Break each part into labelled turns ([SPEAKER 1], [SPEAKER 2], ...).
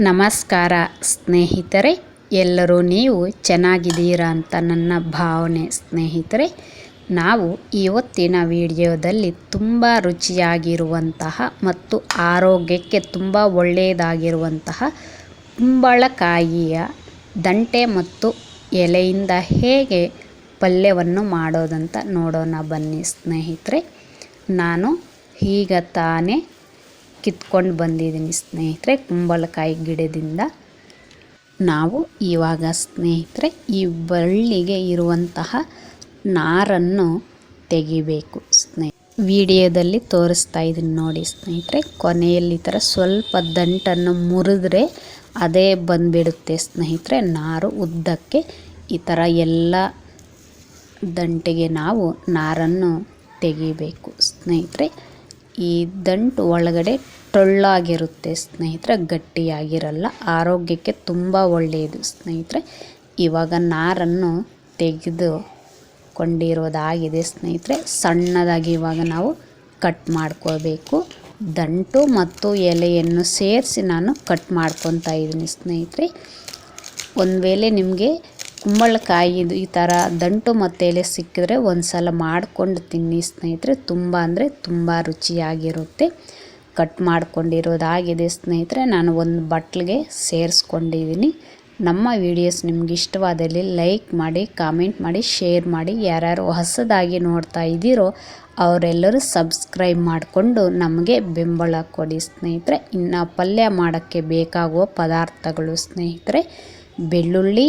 [SPEAKER 1] ನಮಸ್ಕಾರ, ಸ್ನೇಹಿತರೆ. ಎಲ್ಲರೂ ನೀವು ಚೆನ್ನಾಗಿದ್ದೀರಾ ಅಂತ ನನ್ನ ಭಾವನೆ, ಸ್ನೇಹಿತರೆ. ನಾವು ಇವತ್ತಿನ ವಿಡಿಯೋದಲ್ಲಿ ತುಂಬ ರುಚಿಯಾಗಿರುವಂತಹ ಮತ್ತು ಆರೋಗ್ಯಕ್ಕೆ ತುಂಬ ಒಳ್ಳೆಯದಾಗಿರುವಂತಹ ಕುಂಬಳಕಾಯಿಯ ದಂಟೆ ಮತ್ತು ಎಲೆಯಿಂದ ಹೇಗೆ ಪಲ್ಯವನ್ನು ಮಾಡೋದಂತ ನೋಡೋಣ ಬನ್ನಿ, ಸ್ನೇಹಿತರೆ. ನಾನು ಈಗ ತಾನೇ ಕಿತ್ಕೊಂಡು ಬಂದಿದ್ದೀನಿ ಸ್ನೇಹಿತರೆ, ಕುಂಬಳಕಾಯಿ ಗಿಡದಿಂದ. ನಾವು ಇವಾಗ ಸ್ನೇಹಿತರೆ, ಈ ಬಳ್ಳಿಗೆ ಇರುವಂತಹ ನಾರನ್ನು ತೆಗಿಬೇಕು ಸ್ನೇಹ. ವಿಡಿಯೋದಲ್ಲಿ ತೋರಿಸ್ತಾ ಇದ್ದೀನಿ ನೋಡಿ ಸ್ನೇಹಿತರೆ, ಕೊನೆಯಲ್ಲಿ ಈ ಥರ ಸ್ವಲ್ಪ ದಂಟನ್ನು ಮುರಿದ್ರೆ ಅದೇ ಬಂದುಬಿಡುತ್ತೆ ಸ್ನೇಹಿತರೆ, ನಾರು ಉದ್ದಕ್ಕೆ ಈ ಥರ ಎಲ್ಲ ದಂಟಿಗೆ ನಾವು ನಾರನ್ನು ತೆಗಿಬೇಕು ಸ್ನೇಹಿತರೆ. ಈ ದಂಟು ಒಳಗಡೆ ಟೊಳ್ಳಾಗಿರುತ್ತೆ. ಸ್ನೇಹಿತರೆ, ಗಟ್ಟಿಯಾಗಿರಲ್ಲ. ಆರೋಗ್ಯಕ್ಕೆ ತುಂಬ ಒಳ್ಳೆಯದು ಸ್ನೇಹಿತರೆ. ಇವಾಗ ನಾರನ್ನು ತೆಗೆದು ಕೊಂಡಿರೋದಾಗಿದೆ ಸ್ನೇಹಿತರೆ. ಸಣ್ಣದಾಗಿ ಇವಾಗ ನಾವು ಕಟ್ ಮಾಡ್ಕೋಬೇಕು ದಂಟು ಮತ್ತು ಎಲೆಯನ್ನು ಸೇರಿಸಿ ನಾನು ಕಟ್ ಮಾಡ್ಕೊತಾ ಇದ್ದೀನಿ ಸ್ನೇಹಿತರೆ. ಒಂದು ವೇಳೆ ನಿಮಗೆ ಕುಂಬಳಕಾಯಿದು ಈ ಥರ ದಂಟು ಮತ್ತು ಎಲೆ ಸಿಕ್ಕಿದ್ರೆ ಒಂದು ಸಲ ಮಾಡಿಕೊಂಡು ತಿನ್ನಿ ಸ್ನೇಹಿತರೆ. ತುಂಬ ಅಂದರೆ ತುಂಬ ರುಚಿಯಾಗಿರುತ್ತೆ. ಕಟ್ ಮಾಡ್ಕೊಂಡಿರೋದಾಗಿದೆ ಸ್ನೇಹಿತರೆ. ನಾನು ಒಂದು ಬಟ್ಲಿಗೆ ಸೇರಿಸ್ಕೊಂಡಿದ್ದೀನಿ ನಮ್ಮ ವಿಡಿಯೋಸ್ ನಿಮ್ಗೆ ಇಷ್ಟವಾದಲ್ಲಿ ಲೈಕ್ ಮಾಡಿ ಕಾಮೆಂಟ್ ಮಾಡಿ ಶೇರ್ ಮಾಡಿ. ಯಾರ್ಯಾರು ಹೊಸದಾಗಿ ನೋಡ್ತಾ ಇದ್ದೀರೋ ಅವರೆಲ್ಲರೂ ಸಬ್ಸ್ಕ್ರೈಬ್ ಮಾಡಿಕೊಂಡು ನಮಗೆ ಬೆಂಬಲ ಕೊಡಿ ಸ್ನೇಹಿತರೆ. ಇನ್ನು ಪಲ್ಯ ಮಾಡೋಕ್ಕೆ ಬೇಕಾಗುವ ಪದಾರ್ಥಗಳು ಸ್ನೇಹಿತರೆ, ಬೆಳ್ಳುಳ್ಳಿ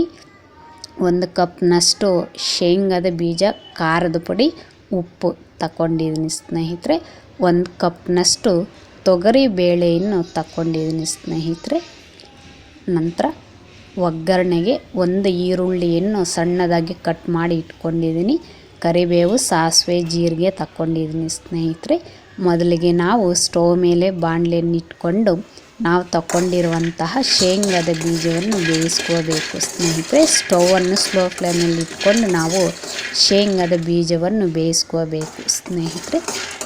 [SPEAKER 1] ಒಂದು ಕಪ್ನಷ್ಟು ಶೇಂಗಾದ ಬೀಜ, ಖಾರದ ಪುಡಿ, ಉಪ್ಪು ತಗೊಂಡಿದ್ದೀನಿ ಸ್ನೇಹಿತರೆ. ಒಂದು ಕಪ್ನಷ್ಟು ತೊಗರಿ ಬೇಳೆಯನ್ನು ತಗೊಂಡಿದ್ದೀನಿ ಸ್ನೇಹಿತರೆ. ನಂತರ ಒಗ್ಗರಣೆಗೆ ಒಂದು ಈರುಳ್ಳಿಯನ್ನು ಸಣ್ಣದಾಗಿ ಕಟ್ ಮಾಡಿ ಇಟ್ಕೊಂಡಿದ್ದೀನಿ. ಕರಿಬೇವು, ಸಾಸಿವೆ, ಜೀರಿಗೆ ತಗೊಂಡಿದ್ದೀನಿ ಸ್ನೇಹಿತರೆ. ಮೊದಲಿಗೆ ನಾವು ಸ್ಟೋವ್ ಮೇಲೆ ಬಾಣಲೆಯನ್ನು ಇಟ್ಕೊಂಡು ನಾವು ತಗೊಂಡಿರುವಂತಹ ಶೇಂಗಾದ ಬೀಜವನ್ನು ಬೇಯಿಸ್ಕೋಬೇಕು. ಸ್ನೇಹಿತರೆ, ಸ್ಟೌವನ್ನು ಸ್ಲೋ ಫ್ಲೇಮಲ್ಲಿ ಇಟ್ಕೊಂಡು ನಾವು ಶೇಂಗಾದ ಬೀಜವನ್ನು ಬೇಯಿಸ್ಕೋಬೇಕು. ಸ್ನೇಹಿತರೆ,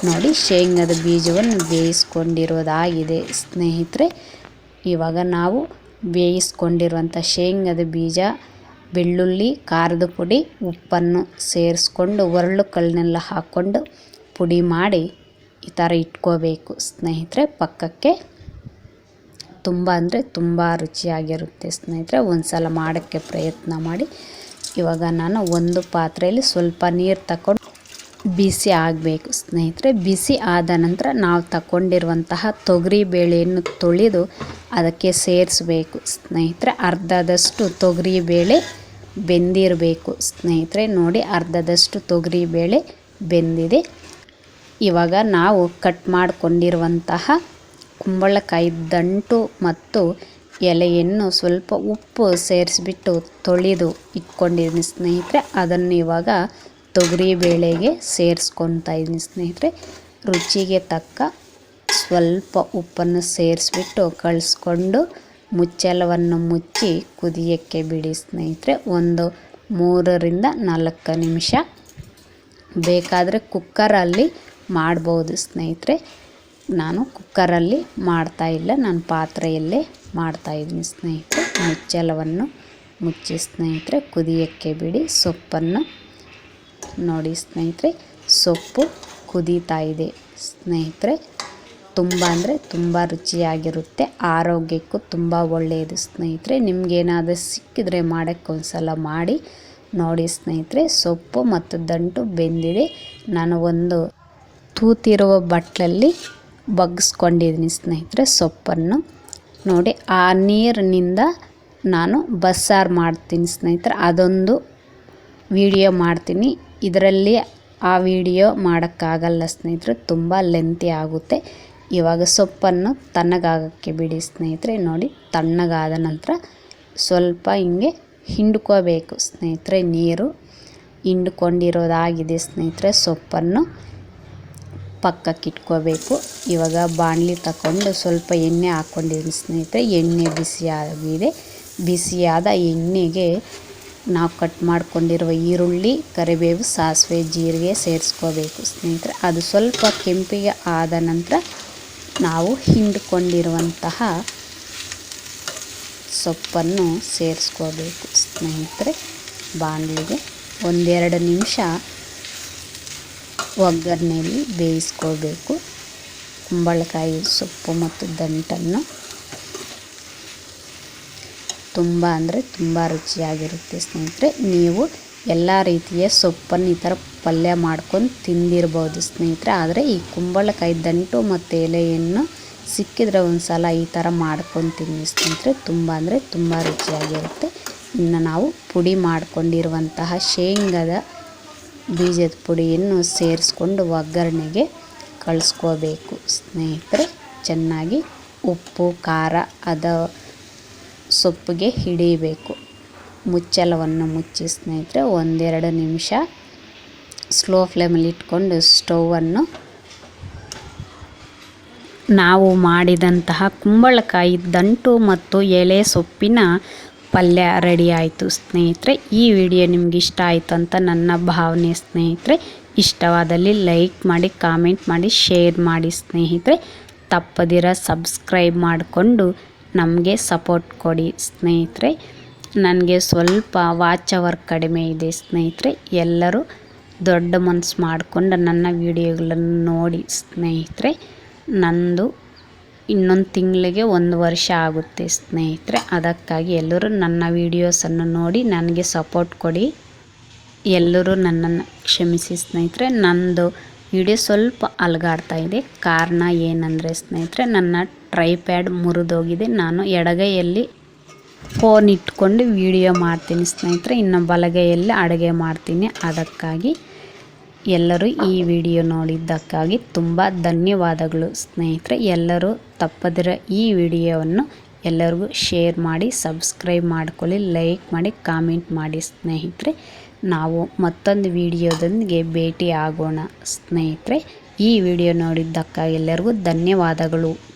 [SPEAKER 1] ನೋಡಿ ಶೇಂಗಾದ ಬೀಜವನ್ನು ಬೇಯಿಸ್ಕೊಂಡಿರೋದಾಗಿದೆ. ಸ್ನೇಹಿತರೆ, ಇವಾಗ ನಾವು ಬೇಯಿಸ್ಕೊಂಡಿರುವಂಥ ಶೇಂಗಾದ ಬೀಜ, ಬೆಳ್ಳುಳ್ಳಿ, ಖಾರದ ಪುಡಿ, ಉಪ್ಪನ್ನು ಸೇರಿಸ್ಕೊಂಡು ಒರಳು ಕಲ್ಲನ್ನೆಲ್ಲ ಹಾಕ್ಕೊಂಡು ಪುಡಿ ಮಾಡಿ ಈ ಥರ ಇಟ್ಕೋಬೇಕು. ಸ್ನೇಹಿತರೆ, ಪಕ್ಕಕ್ಕೆ ತುಂಬ ಅಂದರೆ ತುಂಬ ರುಚಿಯಾಗಿರುತ್ತೆ ಸ್ನೇಹಿತರೆ. ಒಂದು ಸಲ ಮಾಡೋಕ್ಕೆ ಪ್ರಯತ್ನ ಮಾಡಿ. ಇವಾಗ ನಾನು ಒಂದು ಪಾತ್ರೆಯಲ್ಲಿ ಸ್ವಲ್ಪ ನೀರು ತಗೊಂಡು ಬಿಸಿ ಆಗಬೇಕು ಸ್ನೇಹಿತರೆ. ಬಿಸಿ ಆದ ನಂತರ ನಾವು ತಗೊಂಡಿರುವಂತಹ ತೊಗರಿ ಬೇಳೆಯನ್ನು ತೊಳೆದು ಅದಕ್ಕೆ ಸೇರಿಸಬೇಕು ಸ್ನೇಹಿತರೆ. ಅರ್ಧದಷ್ಟು ತೊಗರಿ ಬೇಳೆ ಬೆಂದಿರಬೇಕು ಸ್ನೇಹಿತರೆ. ನೋಡಿ, ಅರ್ಧದಷ್ಟು ತೊಗರಿ ಬೇಳೆ ಬೆಂದಿದೆ. ಇವಾಗ ನಾವು ಕಟ್ ಮಾಡಿಕೊಂಡಿರುವಂತಹ ಕುಂಬಳಕಾಯಿ ದಂಟು ಮತ್ತು ಎಲೆಯನ್ನು ಸ್ವಲ್ಪ ಉಪ್ಪು ಸೇರಿಸ್ಬಿಟ್ಟು ತೊಳೆದು ಇಟ್ಕೊಂಡಿದ್ದೀನಿ ಸ್ನೇಹಿತರೆ. ಅದನ್ನು ಇವಾಗ ತೊಗರಿ ಬೇಳೆಗೆ ಸೇರಿಸ್ಕೊತಾ ಇದ್ದೀನಿ ಸ್ನೇಹಿತರೆ. ರುಚಿಗೆ ತಕ್ಕ ಸ್ವಲ್ಪ ಉಪ್ಪನ್ನು ಸೇರಿಸ್ಬಿಟ್ಟು ಕಳಿಸ್ಕೊಂಡು ಮುಚ್ಚಲವನ್ನು ಮುಚ್ಚಿ ಕುದಿಯೋಕ್ಕೆ ಬಿಡಿ ಸ್ನೇಹಿತರೆ. ಒಂದು ಮೂರರಿಂದ ನಾಲ್ಕು ನಿಮಿಷ ಬೇಕಾದರೆ ಕುಕ್ಕರಲ್ಲಿ ಮಾಡ್ಬೋದು ಸ್ನೇಹಿತರೆ. ನಾನು ಕುಕ್ಕರಲ್ಲಿ ಮಾಡ್ತಾಯಿಲ್ಲ ನಾನು ಪಾತ್ರೆಯಲ್ಲೇ ಮಾಡ್ತಾಯಿದ್ದೀನಿ ಸ್ನೇಹಿತರೆ. ಮುಚ್ಚಲವನ್ನು ಮುಚ್ಚಿ ಸ್ನೇಹಿತರೆ, ಕುದಿಯೋಕ್ಕೆ ಬಿಡಿ. ಸೊಪ್ಪನ್ನು ನೋಡಿ ಸ್ನೇಹಿತರೆ, ಸೊಪ್ಪು ಕುದೀತಾ ಇದೆ ಸ್ನೇಹಿತರೆ. ತುಂಬ ಅಂದರೆ ತುಂಬ ರುಚಿಯಾಗಿರುತ್ತೆ, ಆರೋಗ್ಯಕ್ಕೂ ತುಂಬ ಒಳ್ಳೆಯದು ಸ್ನೇಹಿತರೆ. ನಿಮಗೇನಾದರೂ ಸಿಕ್ಕಿದ್ರೆ ಮಾಡೋಕ್ಕೊಂದ್ಸಲ ಮಾಡಿ ನೋಡಿ ಸ್ನೇಹಿತರೆ. ಸೊಪ್ಪು ಮತ್ತು ದಂಟು ಬೆಂದಿದೆ. ನಾನು ಒಂದು ತೂತಿರುವ ಬಟ್ಲಲ್ಲಿ ಬಗ್ಗಿಸ್ಕೊಂಡಿದ್ದೀನಿ ಸ್ನೇಹಿತರೆ ಸೊಪ್ಪನ್ನು. ನೋಡಿ, ಆ ನೀರಿನಿಂದ ನಾನು ಬಸ್ಸಾರು ಮಾಡ್ತೀನಿ ಸ್ನೇಹಿತರೆ. ಅದೊಂದು ವಿಡಿಯೋ ಮಾಡ್ತೀನಿ. ಇದರಲ್ಲಿ ಆ ವಿಡಿಯೋ ಮಾಡೋಕ್ಕಾಗಲ್ಲ ಸ್ನೇಹಿತರೆ. ತುಂಬ ಲೆಂತಿ ಆಗುತ್ತೆ. ಇವಾಗ ಸೊಪ್ಪನ್ನು ತಣ್ಣಗಾಗೋಕ್ಕೆ ಬಿಡಿ ಸ್ನೇಹಿತರೆ. ನೋಡಿ, ತಣ್ಣಗಾದ ನಂತರ ಸ್ವಲ್ಪ ಹಿಂಗೆ ಹಿಂಡ್ಕೋಬೇಕು ಸ್ನೇಹಿತರೆ. ನೀರು ಹಿಂಡ್ಕೊಂಡಿರೋದಾಗಿದೆ ಸ್ನೇಹಿತರೆ ಸೊಪ್ಪನ್ನು. ಪಕ್ಕಕ್ಕೆ ಇಟ್ಕೋಬೇಕು ಇವಾಗ ಬಾಣಲಿ ತಗೊಂಡು ಸ್ವಲ್ಪ ಎಣ್ಣೆ ಹಾಕ್ಕೊಂಡಿದ್ದೀನಿ ಸ್ನೇಹಿತರೆ. ಎಣ್ಣೆ ಬಿಸಿಯಾಗಿದೆ. ಬಿಸಿಯಾದ ಎಣ್ಣೆಗೆ ನಾವು ಕಟ್ ಮಾಡ್ಕೊಂಡಿರುವ ಈರುಳ್ಳಿ, ಕರಿಬೇವು, ಸಾಸಿವೆ, ಜೀರಿಗೆ ಸೇರಿಸ್ಕೋಬೇಕು ಸ್ನೇಹಿತರೆ. ಅದು ಸ್ವಲ್ಪ ಕೆಂಪಿಗೆ ಆದ ನಂತರ ನಾವು ಹಿಂಡ್ಕೊಂಡಿರುವಂತಹ ಸೊಪ್ಪನ್ನು ಸೇರಿಸ್ಕೋಬೇಕು ಸ್ನೇಹಿತರೆ. ಬಾಣಲಿಗೆ ಒಂದೆರಡು ನಿಮಿಷ ಒಗ್ಗರಣೆಯಲ್ಲಿ ಬೇಯಿಸ್ಕೋಬೇಕು ಕುಂಬಳಕಾಯಿ ಸೊಪ್ಪು ಮತ್ತು ದಂಟನ್ನು ತುಂಬ ಅಂದರೆ ತುಂಬ ರುಚಿಯಾಗಿರುತ್ತೆ ಸ್ನೇಹಿತರೆ. ನೀವು ಎಲ್ಲ ರೀತಿಯ ಸೊಪ್ಪನ್ನು ಈ ಥರ ಪಲ್ಯ ಮಾಡ್ಕೊಂಡು ತಿಂದಿರ್ಬೋದು ಸ್ನೇಹಿತರೆ. ಆದರೆ ಈ ಕುಂಬಳಕಾಯಿ ದಂಟು ಮತ್ತು ಎಲೆಯನ್ನು ಸಿಕ್ಕಿದ್ರೆ ಒಂದು ಸಲ ಈ ಥರ ಮಾಡ್ಕೊಂಡು ತಿನ್ನಿ ಸ್ನೇಹಿತರೆ. ತುಂಬ ಅಂದರೆ ತುಂಬ ರುಚಿಯಾಗಿರುತ್ತೆ. ಇನ್ನು ನಾವು ಪುಡಿ ಮಾಡ್ಕೊಂಡಿರುವಂತಹ ಶೇಂಗದ ಬೀಜದ ಪುಡಿಯನ್ನು ಸೇರಿಸ್ಕೊಂಡು ಒಗ್ಗರಣೆಗೆ ಕಳಿಸ್ಕೋಬೇಕು. ಸ್ನೇಹಿತರೆ, ಚೆನ್ನಾಗಿ ಉಪ್ಪು, ಖಾರ, ಅದ ಸೊಪ್ಪಿಗೆ ಹಿಡಿಬೇಕು. ಮುಚ್ಚಲವನ್ನು ಮುಚ್ಚಿ ಸ್ನೇಹಿತರೆ, ಒಂದೆರಡು ನಿಮಿಷ ಸ್ಲೋ ಫ್ಲೇಮಲ್ಲಿ ಇಟ್ಕೊಂಡು ಸ್ಟೌವನ್ನು ನಾವು ಮಾಡಿದಂತಹ ಕುಂಬಳಕಾಯಿ ದಂಟು ಮತ್ತು ಎಲೆ ಸೊಪ್ಪಿನ ಪಲ್ಯ ರೆಡಿ ಆಯಿತು ಸ್ನೇಹಿತರೆ. ಈ ವಿಡಿಯೋ ನಿಮ್ಗೆ ಇಷ್ಟ ಆಯಿತು ಅಂತ ನನ್ನ ಭಾವನೆ ಸ್ನೇಹಿತರೆ. ಇಷ್ಟವಾದಲ್ಲಿ ಲೈಕ್ ಮಾಡಿ ಕಾಮೆಂಟ್ ಮಾಡಿ ಶೇರ್ ಮಾಡಿ ಸ್ನೇಹಿತರೆ. ತಪ್ಪದಿರ ಸಬ್ಸ್ಕ್ರೈಬ್ ಮಾಡಿಕೊಂಡು ನಮಗೆ ಸಪೋರ್ಟ್ ಕೊಡಿ ಸ್ನೇಹಿತರೆ. ನನಗೆ ಸ್ವಲ್ಪ ವಾಚ್ ಅವರ್ ಕಡಿಮೆ ಇದೆ ಸ್ನೇಹಿತರೆ. ಎಲ್ಲರೂ ದೊಡ್ಡ ಮನಸ್ಸು ಮಾಡಿಕೊಂಡು ನನ್ನ ವಿಡಿಯೋಗಳನ್ನು ನೋಡಿ ಸ್ನೇಹಿತರೆ. ನಂದು ಇನ್ನೊಂದು ತಿಂಗಳಿಗೆ ಒಂದು ವರ್ಷ ಆಗುತ್ತೆ ಸ್ನೇಹಿತರೆ. ಅದಕ್ಕಾಗಿ ಎಲ್ಲರೂ ನನ್ನ ವೀಡಿಯೋಸನ್ನು ನೋಡಿ ನನಗೆ ಸಪೋರ್ಟ್ ಕೊಡಿ. ಎಲ್ಲರೂ ನನ್ನನ್ನು ಕ್ಷಮಿಸಿ ಸ್ನೇಹಿತರೆ. ನಂದು ವಿಡಿಯೋ ಸ್ವಲ್ಪ ಅಲಗಾಡ್ತಾ ಇದೆ. ಕಾರಣ ಏನಂದರೆ ಸ್ನೇಹಿತರೆ, ನನ್ನ ಟ್ರೈಪ್ಯಾಡ್ ಮುರಿದೋಗಿದೆ. ನಾನು ಎಡಗೈಯಲ್ಲಿ ಫೋನ್ ಇಟ್ಕೊಂಡು ವಿಡಿಯೋ ಮಾಡ್ತೀನಿ ಸ್ನೇಹಿತರೆ. ಇನ್ನು ಬಲಗೈಯಲ್ಲಿ ಅಡುಗೆ ಮಾಡ್ತೀನಿ. ಅದಕ್ಕಾಗಿ ಎಲ್ಲರೂ ಈ ವಿಡಿಯೋ ನೋಡಿದ್ದಕ್ಕಾಗಿ ತುಂಬ ಧನ್ಯವಾದಗಳು. ಸ್ನೇಹಿತರೆ, ಎಲ್ಲರೂ ತಪ್ಪದಿರ ಈ ವಿಡಿಯೋವನ್ನು ಎಲ್ಲರಿಗೂ ಶೇರ್ ಮಾಡಿ, ಸಬ್ಸ್ಕ್ರೈಬ್ ಮಾಡ್ಕೊಳ್ಳಿ, ಲೈಕ್ ಮಾಡಿ, ಕಾಮೆಂಟ್ ಮಾಡಿ ಸ್ನೇಹಿತರೆ. ನಾವು ಮತ್ತೊಂದು ವಿಡಿಯೋದೊಂದಿಗೆ ಭೇಟಿ ಆಗೋಣ ಸ್ನೇಹಿತರೆ, ಈ ವಿಡಿಯೋ ನೋಡಿದ್ದಕ್ಕಾಗಿ ಎಲ್ಲರಿಗೂ ಧನ್ಯವಾದಗಳು.